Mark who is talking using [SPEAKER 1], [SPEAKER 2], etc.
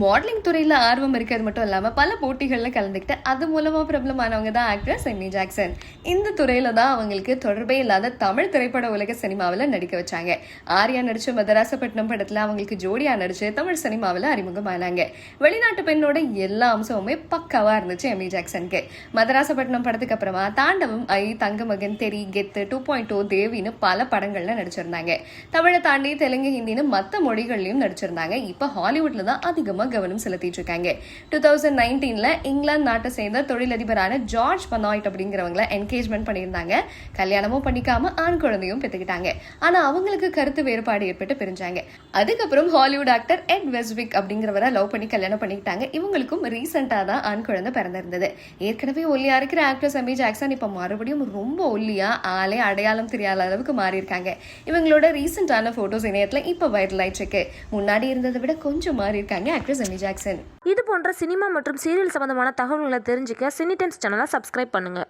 [SPEAKER 1] Modelling துறையில் ஆர்வம் இருக்கிறது மட்டும் இல்லாமல் பல போட்டிகளில் கலந்துக்கிட்டு அது மூலமாக பிரபலமானவங்க தான் ஆக்ட்ரஸ் சென்னி ஜாக்சன் இந்த துறையில் தான் அவங்களுக்கு தொடர்பே இல்லாத தமிழ் திரைப்பட உலக சினிமாவில் நடிக்க வச்சாங்க. ஆர்யா நடிச்ச மதராசப்பட்டினம் படத்தில் அவங்களுக்கு ஜோடியா நடிச்சு தமிழ் சினிமாவில் அறிமுகமானாங்க. வெளிநாட்டு பெண்ணோட எல்லா அம்சமுமே பக்காவாக இருந்துச்சு எம்மி ஜாக்சனுக்கு மதராசப்பட்டினம் படத்துக்கு அப்புறமா தாண்டவம் ஐ தங்கமகன் தெரி கெத்து டூ பாயிண்ட் டூ தேவின்னு பல படங்களில் நடிச்சிருந்தாங்க. தமிழை தாண்டி தெலுங்கு ஹிந்தின்னு மற்ற மொழிகள்லையும் நடிச்சிருந்தாங்க. இப்போ ஹாலிவுட்ல தான் அதிகமாக கவனம் செலுத்திட்டு இருக்காங்க டூ தௌசண்ட் நைன்டீன்ல இங்கிலாந்து நாட்டை சேர்ந்த தொழிலதிபரான ஜார்ஜ் பனாய்ட் அப்படிங்கிறவங்கள என்கேஜ்மெண்ட் பண்ணியிருந்தாங்க. கல்யாணமும் பண்ணிக்காம ஆண் குழந்தையும் பெற்றுக்கிட்டாங்க. ஆனா அவங்களுக்கு கருத்து வேறுபாடு ஏற்பட்டு பிரிஞ்சாங்க. அதுக்கப்புறம் ஹாலிவுட் ஆக்டர் எட் வெஸ்விக் அப்படிங்கிறவரை லவ் பண்ணி கல்யாணம் பண்ணிக்கிட்டாங்க. இவங்களுக்கும் ரீசெண்டாக தான் ஆண் குழந்தை பிறந்திருந்தது. ஏற்கனவே ஒல்லியா இருக்கிற ஆக்டர் சமி ஜாக்சன் இப்போ மறுபடியும் ரொம்ப ஒல்லியா ஆளே அடையாளம் தெரியாத அளவுக்கு மாறியிருக்காங்க. இவங்களோட ரீசெண்டான போட்டோஸ் இணையத்தில் இப்போ வைரல் ஆயிட்டு இருக்கு முன்னாடி இருந்ததை விட கொஞ்சம் மாறி இருக்காங்க ஆக்ட்ரஸ் எமி ஜாக்சன்
[SPEAKER 2] இது போன்ற சினிமா மற்றும் சீரியல் சம்பந்தமான தகவல்களை தெரிஞ்சுக்க சினி டைம்ஸ் சேனலை சப்ஸ்கிரைப் பண்ணுங்கள்